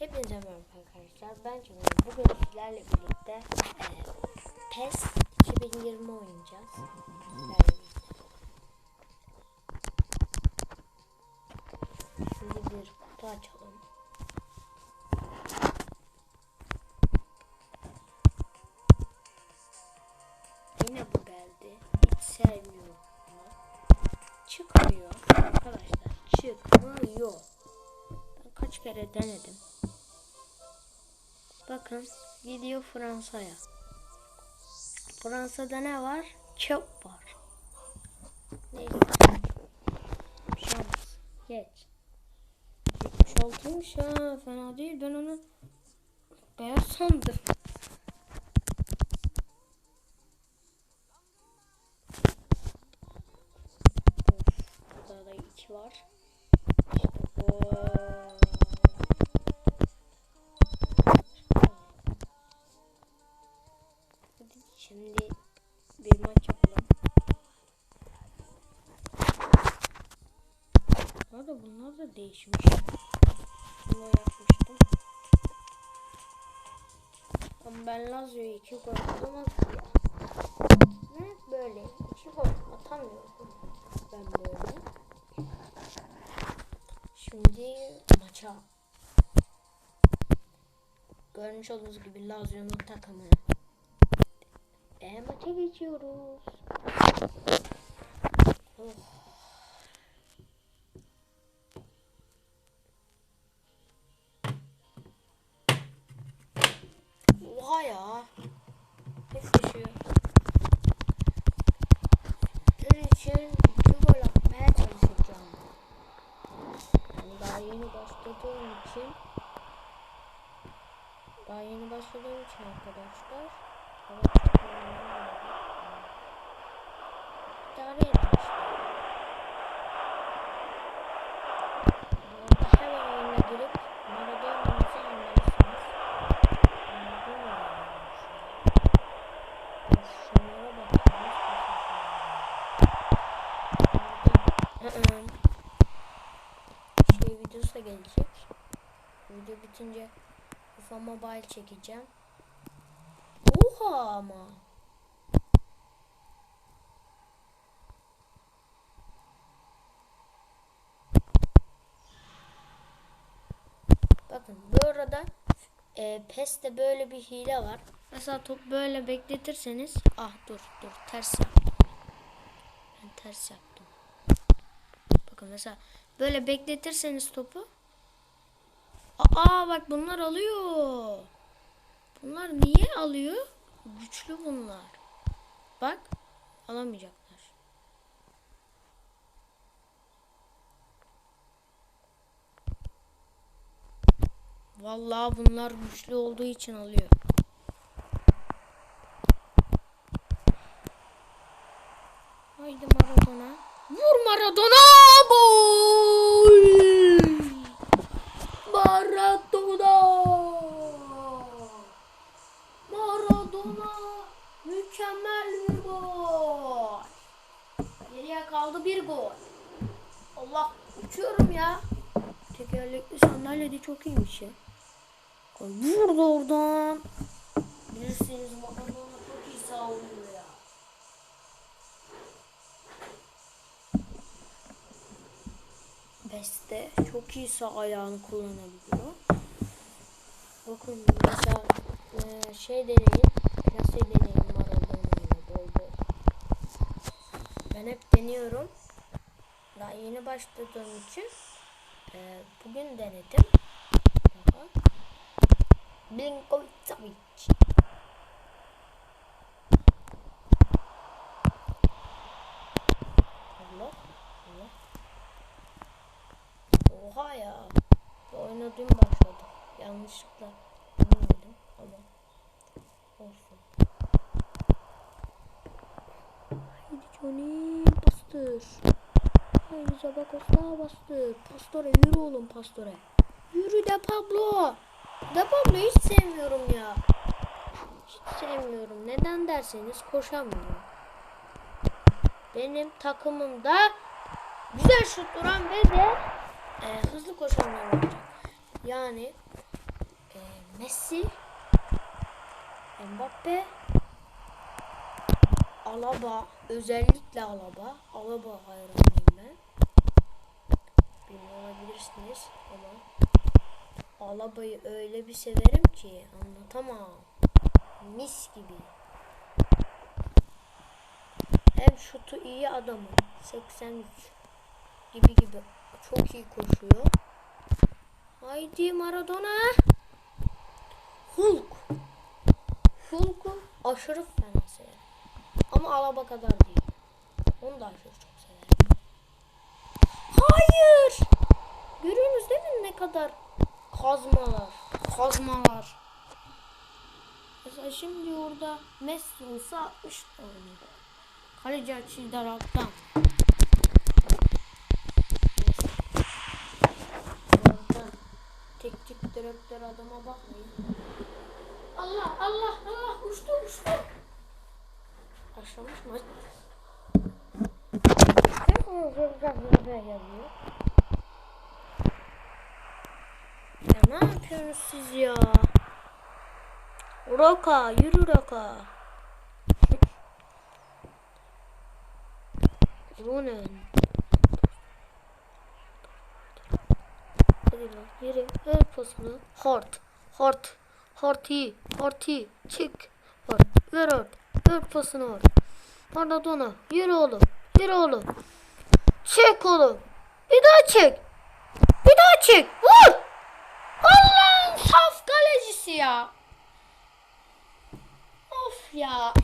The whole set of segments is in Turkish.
Hepinize merhaba arkadaşlar. Ben Cemil. Bugün sizlerle birlikte e, PES 2020 oynayacağız. Şimdi bir kutu açalım. Yine bu geldi. Hiç sevmiyorum. Çıkmıyor arkadaşlar. Çıkmıyor. Ben kaç kere denedim. Bakın gidiyor Fransa'ya. Fransa'da ne var? Çöp var. Neyse. Şans. Geç. 76'ymış ha. Fena değil. Ben onu beyaz sandım. Değişmiş. Bunu yapmıştım. Ama ben Lazio'yu iki gol atamaz ya. Ne böyle iki gol atamıyorum ben böyle. Şimdi maça. Görmüş olduğunuz gibi Lazio'nun takımı. Ve maça geçiyoruz. Oh. Oha ya. Ne düşüyor? Sizin için iki gol atmaya çalışacağım. Yani daha yeni başladığım için daha yeni başladığım için arkadaşlar. İdare edin işte. Bu arada hemen oyuna girip Maradona'nızı anlarsınız. Şunlara bak. Nasıl koşuyorlar. Şey videosu da gelecek. Video bitince FIFA Mobile çekeceğim. Oha ama. Bakın bu arada e, PES'te böyle bir hile var. Mesela top böyle bekletirseniz ah dur dur ters yaptım. Ben ters yaptım. Bakın mesela böyle bekletirseniz topu Aa bak bunlar alıyor. Bunlar niye alıyor? Güçlü bunlar. Bak alamayacaklar. Vallahi bunlar güçlü olduğu için alıyor. Haydi Maradona. Vur Maradona! Gol! Mükemmel bir gol. Geriye kaldı bir gol. Allah uçuyorum ya. Tekerlekli sandalye de çok iyiymiş ya. Gol vurdu oradan. Bilirsiniz Maradona çok iyi savunuyor ya. Beste çok iyi sağ ayağını kullanabiliyor. Bakın mesela şey deneyin. Plase deneyin Maradona'yla bol bol. Ben hep deniyorum. Daha yeni başladığım için e, bugün denedim. Daha. Milinkovic Savic. Allah. Allah. Oha ya. Dün başladı. Yanlışlıkla bilmedim ama olsun. Haydi Johnny bastır. Haydi Zabakos'a bastır. Pastore yürü oğlum Pastore. Yürü de Pablo. De Pablo hiç sevmiyorum ya. Hiç sevmiyorum. Neden derseniz koşamıyor. Benim takımımda güzel şut duran ve de e, hızlı koşanlar olacak. Yani Messi, Mbappe, Alaba, özellikle Alaba. Alaba hayranıyım ben. Bilmiyor olabilirsiniz ama Alaba'yı öyle bir severim ki anlatamam. Mis gibi. Hem şutu iyi adamın. 83 gibi gibi. Çok iyi koşuyor. Haydi Maradona. Hulk. Hulk'u aşırı fena severim. Ama Alaba kadar değil. Onu da aşırı çok severim. Hayır. Görüyorsunuz değil mi ne kadar kazmalar. Kazmalar. Mesela şimdi orada Messi olsa 60 oynuyor. Kaleci açıyı daralttan. Daralttan. Teknik direktör adama bakmayın. Allah Allah Allah uçtu uçtu. Başlamış maç. yazıyor. Ya ne yapıyorsunuz siz ya? Roka, yürü Roka. Ronen. Hadi lan yürü. Ver pasını. Hort. Hort. Horti. Horti. Çık. Hort. Ver hort. Pasını hort. Maradona. Yürü oğlum. Yürü oğlum. Çek oğlum. Bir daha çek. Bir daha çek. Vur. Allah'ın saf kalecisi ya. Of ya.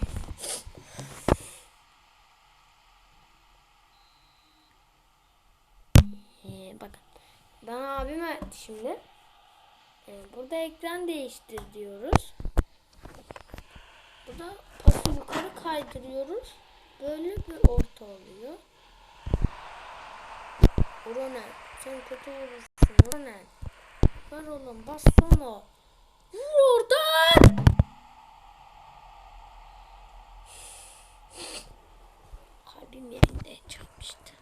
Ee, bakın. Ben abime şimdi ee, burada ekran değiştir diyoruz. Burada kaydırıyoruz. Böyle bir orta oluyor. Ronel sen kötü vurursun Ronel. Ver oğlum bas sonu. Vur oradan. Kalbim yerinde çarpmıştı.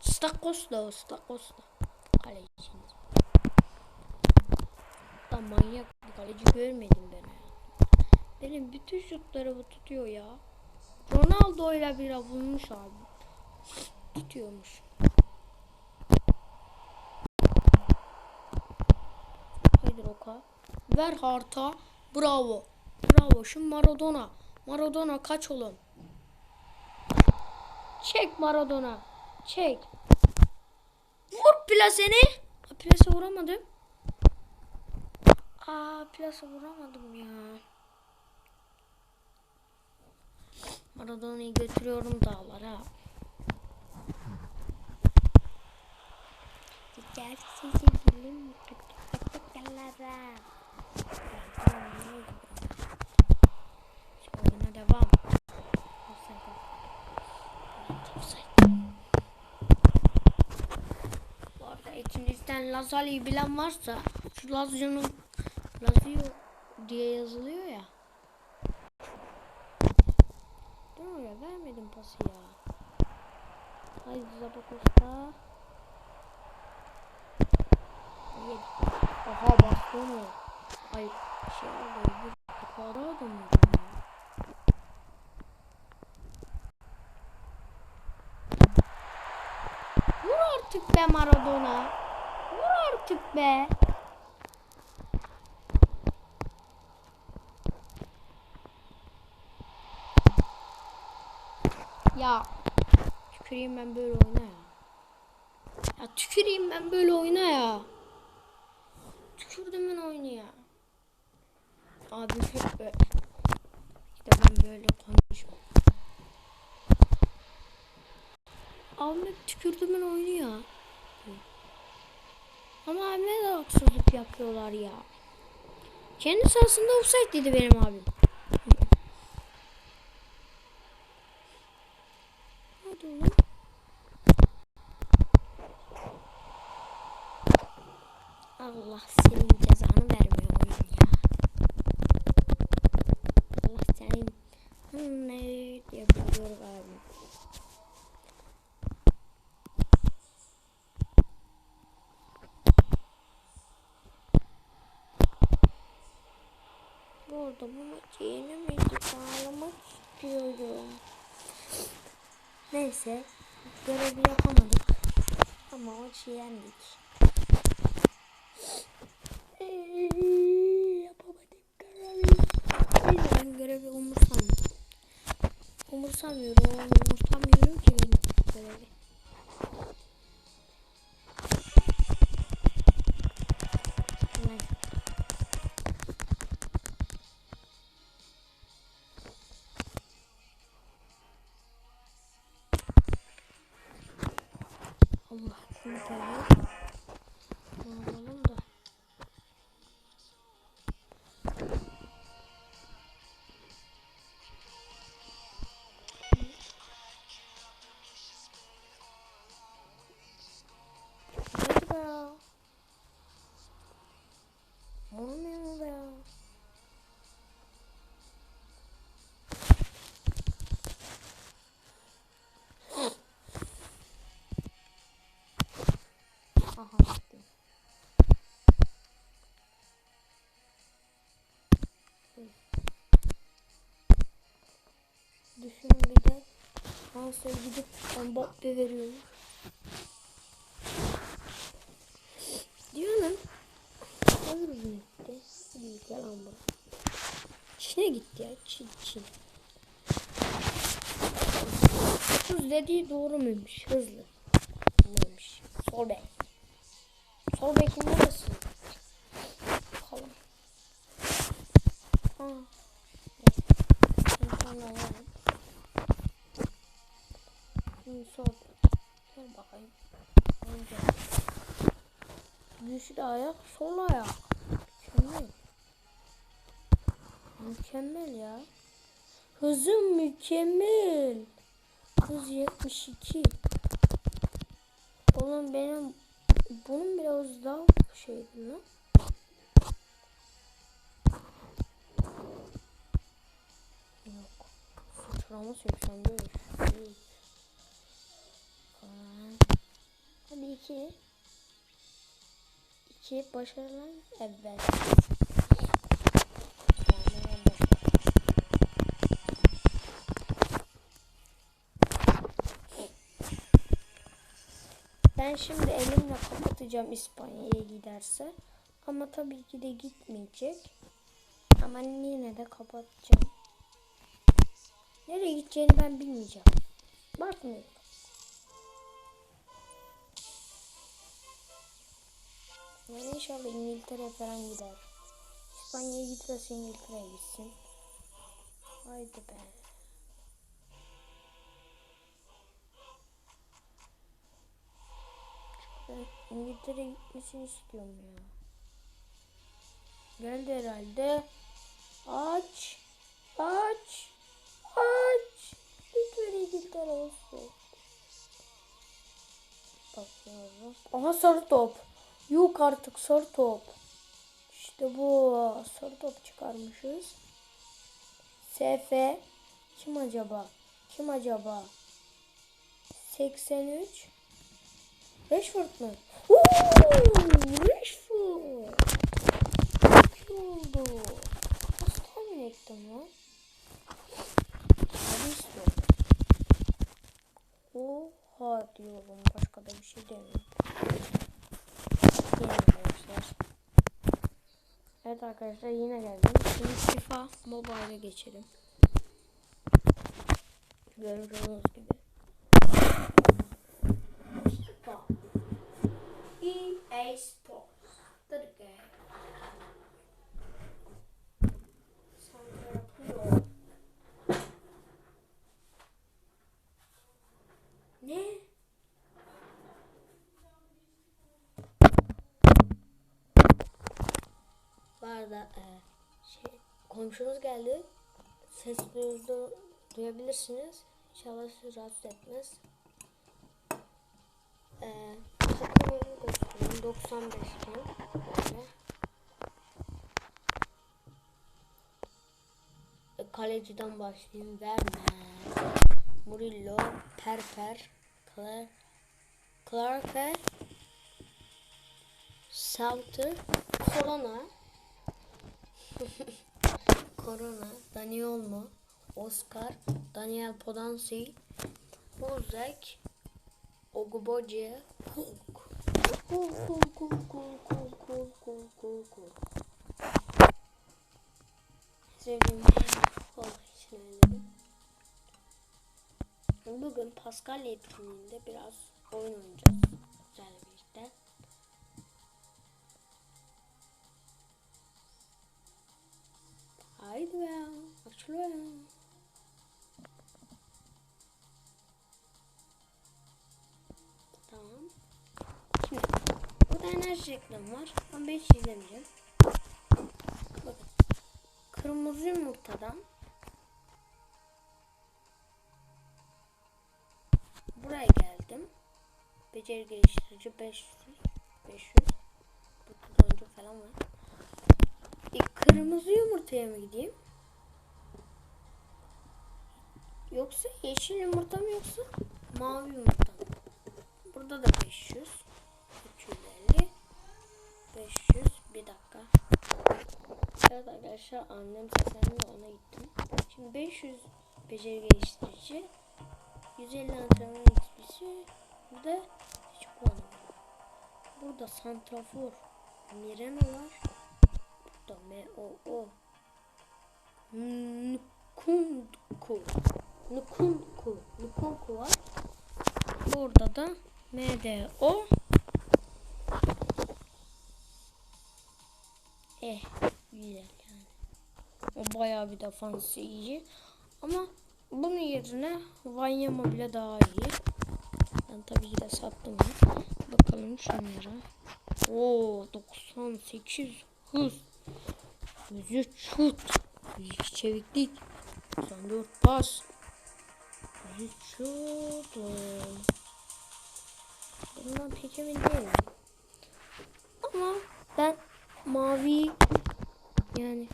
Stakosla, Stakosla. Kaleciniz. Da manyak bir kaleci görmedim. Benim bütün şutları bu tutuyor ya. Ronaldo ile bir bulmuş abi. Tutuyormuş. Haydi Roka. Ver Harta. Bravo. Bravo. Şu Maradona. Maradona kaç oğlum. Çek Maradona. Çek. Vur plaseni. Plase vuramadım. Aa plase vuramadım ya. Maradona'yı götürüyorum dağlara. Gel sizi bilim dağlara. Oyuna devam. Bu arada içinizden Lazali'yi bilen varsa şu Lazio'nun Lazio diye yazılıyor ya. Ben oraya vermedim pası ya. Haydi Zabakosta. Yedi. Aha bastonu. Ay şey oldu. Bir adamı ya. Vur artık be Maradona. Vur artık be. Ya tüküreyim ben böyle oyna ya. Ya tüküreyim ben böyle oyna ya. Tükürdüm ben oyunu ya. Abi hep böyle. Ben böyle konuşmam. Hep tükürdüm ben oyunu ya. Ama abime de haksızlık yapıyorlar ya. Kendi sahasında offside dedi benim abim. Hadi oğlum. Allah senin cezanı vermiyor oyun ya. Allah senin ne diye bağırıyor abi. bu maçı yenemedik. Ağlamak istiyorum. Neyse. Görevi yapamadık. Ama maçı yendik. Eee, yapamadık görevi. Ben görevi umursamıyorum. Umursamıyorum. Umursamıyorum ki benim görevi. Fransa'ya gidip Mbappe veriyorum. Diyorum. Hazır mı gitti? Büyük yalan bu. Çin'e gitti ya. Çin, Çin. Hız dediği doğru muymuş? Hızlı. Neymiş? Sol bek. Sol bekin neresi? Bakalım. Ha. Evet. Şimdi sonra Şimdi sol. Gel bakayım. Önce. Güçlü ayak, sol ayak. Mükemmel. Mükemmel ya. Hızım mükemmel. Hız 72. Oğlum benim bunun biraz daha şeydi lan. Yok. Sıçrama 85. 2 2 başarılı evvel. Ben şimdi elimle kapatacağım İspanya'ya giderse. Ama tabii ki de gitmeyecek. Ama yine de kapatacağım. Nereye gideceğini ben bilmeyeceğim. Bakmıyorum. Yani inşallah İngiltere falan gider. İspanya'ya gitmezse İngiltere'ye gitsin. Haydi be. Ben İngiltere'ye gitmesini istiyorum ya. Geldi herhalde. Aç. Aç. Aç. Lütfen İngiltere olsun. Bakıyorum. Aha sarı top. Yok artık sarı top. İşte bu. Sarı top çıkarmışız. SF. Kim acaba? Kim acaba? 83. Rashford mu? Uuu, Rashford. Çok iyi oldu. Nasıl tahmin ettim lan? Oha diyorum. Başka da bir şey demiyorum. Arkadaşlar. Evet arkadaşlar yine geldim. Şimdi FIFA Mobile'e geçelim. Gördüğünüz gibi. FIFA. EA Sports. Tabii ki. Sonra yapıyor. Ne? Bu arada e, şey, komşunuz geldi. Ses duyuldu, duyabilirsiniz. İnşallah sizi rahatsız etmez. E, göstereyim. 95 gen. Böyle. E, kaleciden başlayayım. Verme. Murillo, Perper, Clark, Clarke, Salter, Corona, Corona, Dani Olmo, Oscar, Daniel Podansi, Bozek, Ogboje, Hulk. Hulk, Hulk, Hulk, Hulk, Hulk, Hulk, Hulk, Hulk, Hulk. Hulk. Bugün Pascal etkinliğinde biraz oyun oynayacağız. 5 reklam var. Ben 5 izlemeyeceğim. Bakın. Kırmızı yumurtadan buraya geldim. Beceri geliştirici 500 500 bu kullanıcı falan var. E, kırmızı yumurtaya mı gideyim? Yoksa yeşil yumurta mı yoksa mavi yumurta mı? Burada da 500. 500 bir dakika. Evet arkadaşlar annem seslendi ona gittim. Şimdi 500 beceri geliştirici 150 antrenman XP'si bir de hiç kullanmadım. Burada santrafor Mirena var. Burada M-O-O Nkunku Nkunku Nkunku var. Burada da M-D-O Eh güzel yani. O bayağı bir defansı iyi. Ama bunun yerine Vanyama bile daha iyi. Ben tabii ki de sattım ya. Bakalım şunlara. Oo 98 hız. 103 şut. 102 çeviklik. 94 pas. 103 şut. Bundan pek emin değilim. Ama ben mavi yani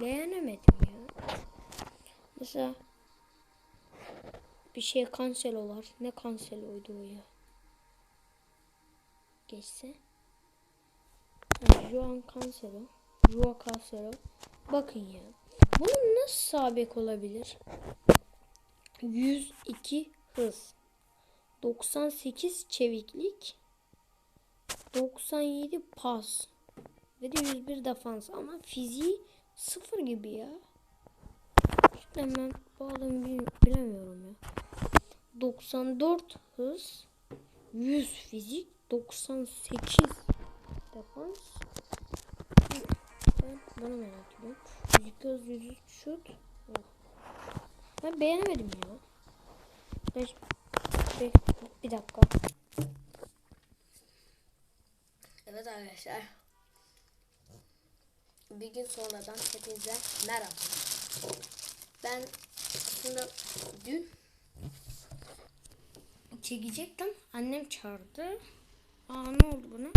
beğenemedim ya. Mesela bir şey Cancelo var. Ne Cancelo'ydu o ya? Geçse. Yani Juan Cancelo. Juan Cancelo. Bakın ya. Bunun nasıl sabek olabilir? 102 hız. 98 çeviklik. 97 pas. Ve de 101 defans. Ama fiziği sıfır gibi ya. Ben bu adamı bilemiyorum ya. 94 hız. 100 fizik. 98 defans. Ben bana merak ediyorum. 102 hız 103 şut. Ben beğenemedim ya. Ben, bir, bir dakika. Evet arkadaşlar. Bir gün sonradan hepinize merhaba. Ben aslında dün çekecektim. Annem çağırdı. Aa ne oldu buna?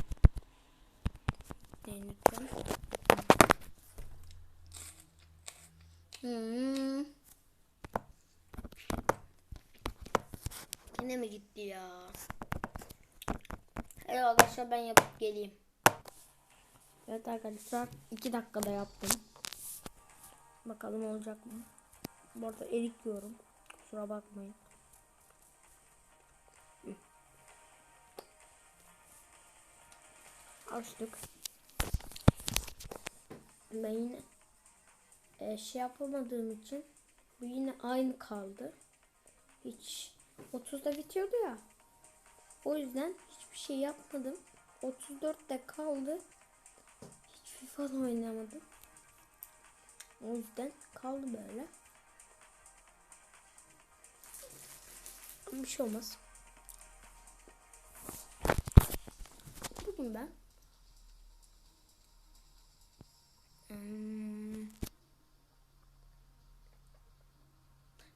Lütfen. Hmm. Yine mi gitti ya? Evet arkadaşlar ben yapıp geleyim. Evet arkadaşlar 2 dakikada yaptım. Bakalım olacak mı? Bu arada erik. Kusura bakmayın. Açtık. Ben yine e, şey yapamadığım için bu yine aynı kaldı. Hiç 30'da bitiyordu ya. O yüzden hiçbir şey yapmadım. 34'te kaldı. FIFA oynamadım. O yüzden kaldı böyle. Ama bir şey olmaz. Bugün ben hmm,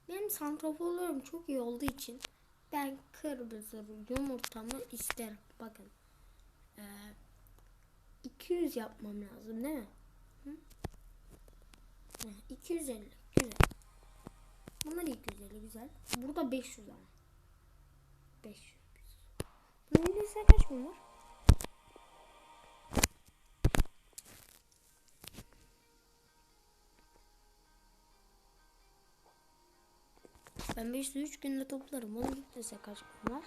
benim santraforlarım çok iyi olduğu için ben kırmızı yumurtamı isterim. Bakın. Ee, 200 yapmam lazım değil mi? Hı? 250. Güzel. Bunlar 250 güzel. Burada 500 ama. 500. Bunun videosuna kaç bunlar? Ben 503 günde toplarım. Onun videosuna kaç bunlar?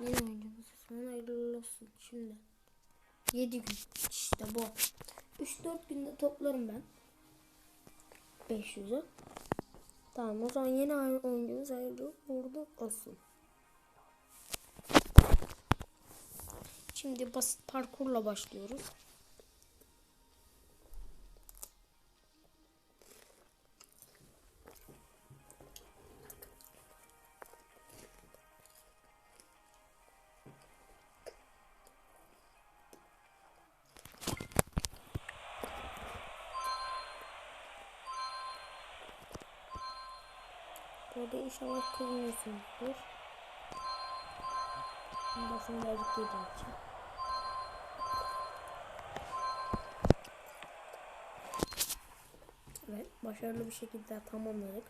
Yeni oyuncumuz. Hayırlı olsun. Şimdi. 7 gün. İşte bu. 3-4 günde toplarım ben. 500'ü. Tamam o zaman yeni oyuncumuz hayırlı uğurlu olsun. Şimdi basit parkurla başlıyoruz. İnşallah kızmıyorsunuzdur. Basın birazcık yediğim için. Evet, başarılı bir şekilde tamamladık.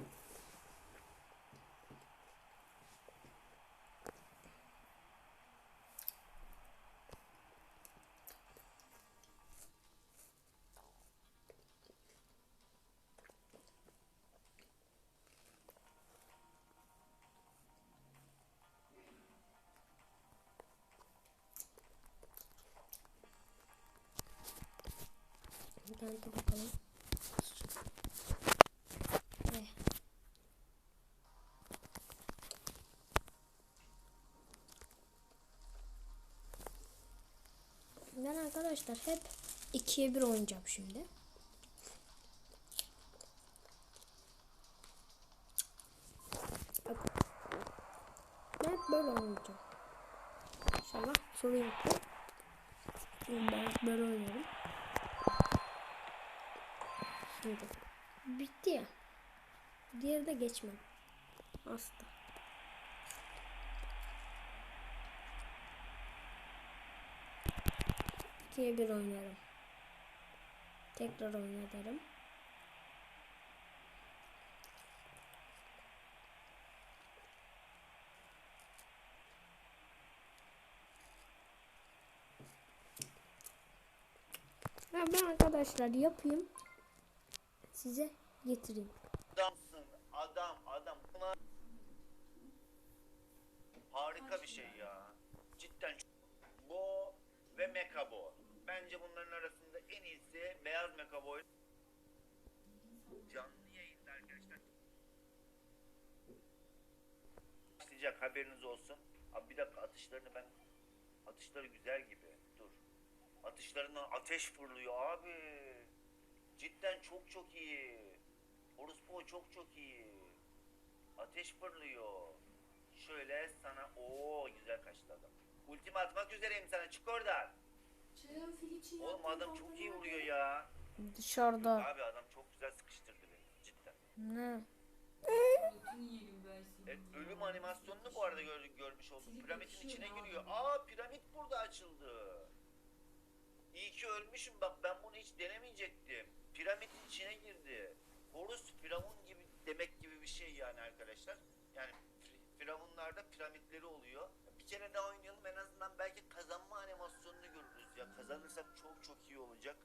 Arkadaşlar hep 2'ye 1 oynayacağım şimdi. Ben böyle oynayacağım. İnşallah soru yoktu. Şimdi ben böyle oynuyorum. Şimdi bitti ya. Diğeri de geçmem. Asla. 2'ye 1 oynarım. Tekrar oynatırım. Ya ben arkadaşlar yapayım. Size getireyim. Adamsın. Adam, adam. Bunlar... Harika bir şey ya. Cidden. Bo ve Mekabo. Bence bunların arasında en iyisi beyaz Mekabo'yu. Canlı yayında arkadaşlar. Başlayacak haberiniz olsun. Abi bir dakika atışlarını ben atışları güzel gibi. Dur. Atışlarından ateş fırlıyor abi. Cidden çok çok iyi. Orospu çok çok iyi. Ateş fırlıyor. Şöyle sana o güzel kaçtı adam. Ultimi atmak üzereyim sana çık oradan. Oğlum adam çok iyi vuruyor ya. Dışarıda. Abi adam çok güzel sıkıştırdı beni cidden. Ne? Evet, ölüm animasyonunu bu arada gör, görmüş olduk. Piramidin içine giriyor. Aa piramit burada açıldı. İyi ki ölmüşüm bak ben bunu hiç denemeyecektim. Piramidin içine girdi. Horus firavun gibi demek gibi bir şey yani arkadaşlar. Yani fi- firavunlarda piramitleri oluyor. Bir kere daha oynayalım en azından belki kazanma animasyonunu görürüz ya. Kazanırsak çok çok iyi olacak.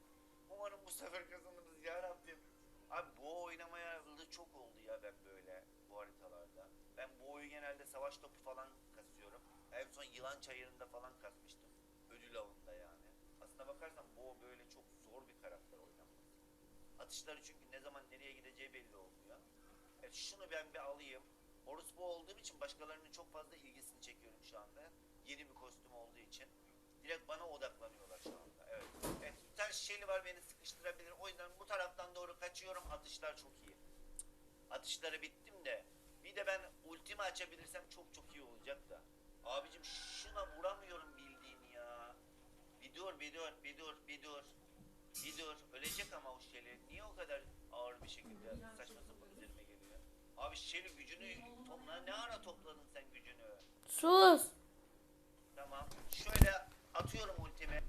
Umarım bu sefer kazanırız ya Rabbim. Abi bu oynamaya çok oldu ya ben böyle bu haritalarda. Ben boğu genelde savaş topu falan kasıyorum. En son yılan çayırında falan kasmıştım. Ödül avında yani. Aslına bakarsan boğ böyle çok zor bir karakter oynanması. Atışları çünkü ne zaman nereye gideceği belli olmuyor. Evet şunu ben bir alayım. Boğ olduğum için başkalarının çok fazla ilgisini çekiyorum şu anda. Yeni bir kostüm olduğu için. Direkt bana odaklanıyorlar şu anda. Evet. Evet bir tane şişeli var beni sıkıştırabilir. O yüzden bu taraftan doğru kaçıyorum. Atışlar çok iyi. Atışları bittim de. Bir de ben ultimi açabilirsem çok çok iyi olacak da. Abicim şuna vuramıyorum bildiğin ya. Bir dur bir dur bir dur bir dur. Bir dur. Ölecek ama o şeli. Niye o kadar ağır bir şekilde saçma sapan üzerime geliyor? Abi şeli gücünü topla. Ne ara topladın sen gücünü? Sus. Tamam. Şöyle atıyorum ultimi.